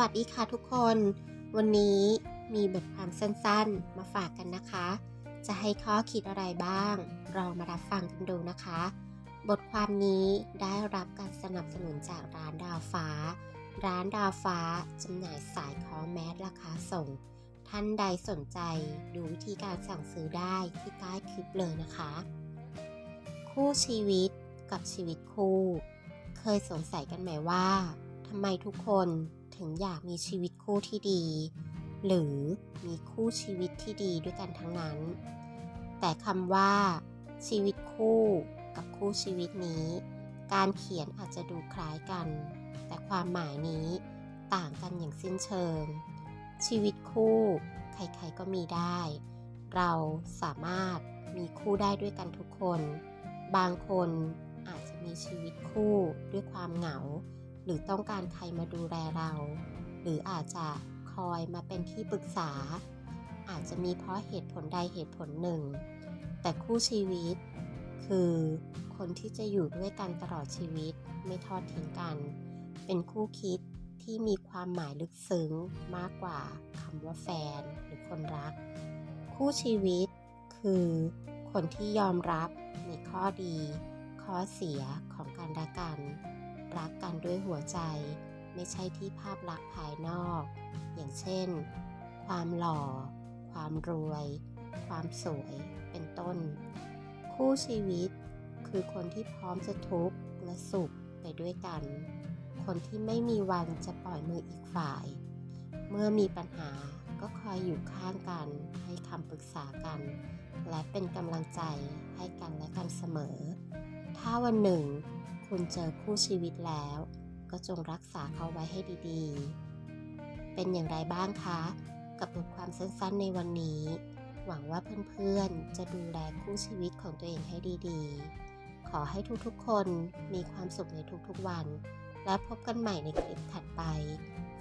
วัสดีค่ะทุกคน วันนี้มีบทความสั้นๆ มาฝากกันนะคะ จะให้ข้อคิดอะไรบ้าง เรามารับฟังกันดูนะคะ บทความนี้ได้รับการสนับสนุนจากร้านดาวฟ้า ร้านดาวฟ้าจำหน่ายสายคล้อแมสราคาส่ง ท่านใดสนใจดูวิธีการสั่งซื้อได้ที่ใต้คลิปเลยนะคะ คู่ชีวิตกับชีวิตคู่ เคยสงสัยกันไหมว่าทำไมทุกคน ถึงอยากมีชีวิตคู่ที่ดี หรือมีคู่ชีวิตที่ดีด้วยกันทั้งนั้น แต่คำว่า ชีวิตคู่กับคู่ชีวิตนี้ การเขียนอาจจะดูคล้ายกัน แต่ความหมายนี้ต่างกันอย่างสิ้นเชิง ชีวิตคู่ ใครๆก็มีได้ เราสามารถมีคู่ได้ด้วยกันทุกคน บางคนอาจจะมีชีวิตคู่ด้วยความเหงา หรือต้องการใครมาดูแลเรา หรืออาจจะคอยมาเป็นที่ปรึกษา อาจจะมีเพราะเหตุผลใดเหตุผลหนึ่ง แต่คู่ชีวิต คือคนที่จะอยู่ด้วยกันตลอดชีวิตไม่ทอดทิ้งกัน เป็นคู่คิดที่มีความหมายลึกซึ้งมากกว่าคำว่าแฟนหรือคนรัก คู่ชีวิต คือคนที่ยอมรับในข้อดี ข้อเสียของกันและกัน รักกันด้วยหัวใจ ไม่ใช่ที่ภาพลักษณ์ภายนอก อย่างเช่น ความหล่อ ความรวย ความสวย เป็นต้น คู่ชีวิตคือคนที่พร้อมจะทุกข์และสุขไปด้วยกัน คนที่ไม่มีวันจะปล่อยมืออีกฝ่าย เมื่อมีปัญหาก็คอยอยู่ข้างกัน ให้คำปรึกษากัน และเป็นกำลังใจให้กันและกันเสมอ ถ้าวันหนึ่ง คุณเจอคู่ชีวิตแล้ว ก็จงรักษาเขาไว้ให้ดีๆ เป็นอย่างไรบ้างคะ กับบทความสั้นๆในวันนี้ หวังว่าเพื่อนๆ จะดูแลคู่ชีวิตของตัวเองให้ดีๆ ขอให้ทุกๆ คนมีความสุขในทุกๆวัน แล้วพบกันใหม่ในคลิปถัดไป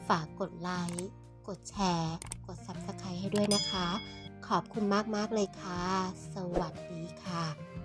ฝากกดไลค์กดแชร์ กด Subscribe ให้ด้วยนะคะ ขอบคุณมากๆเลยค่ะ สวัสดีค่ะ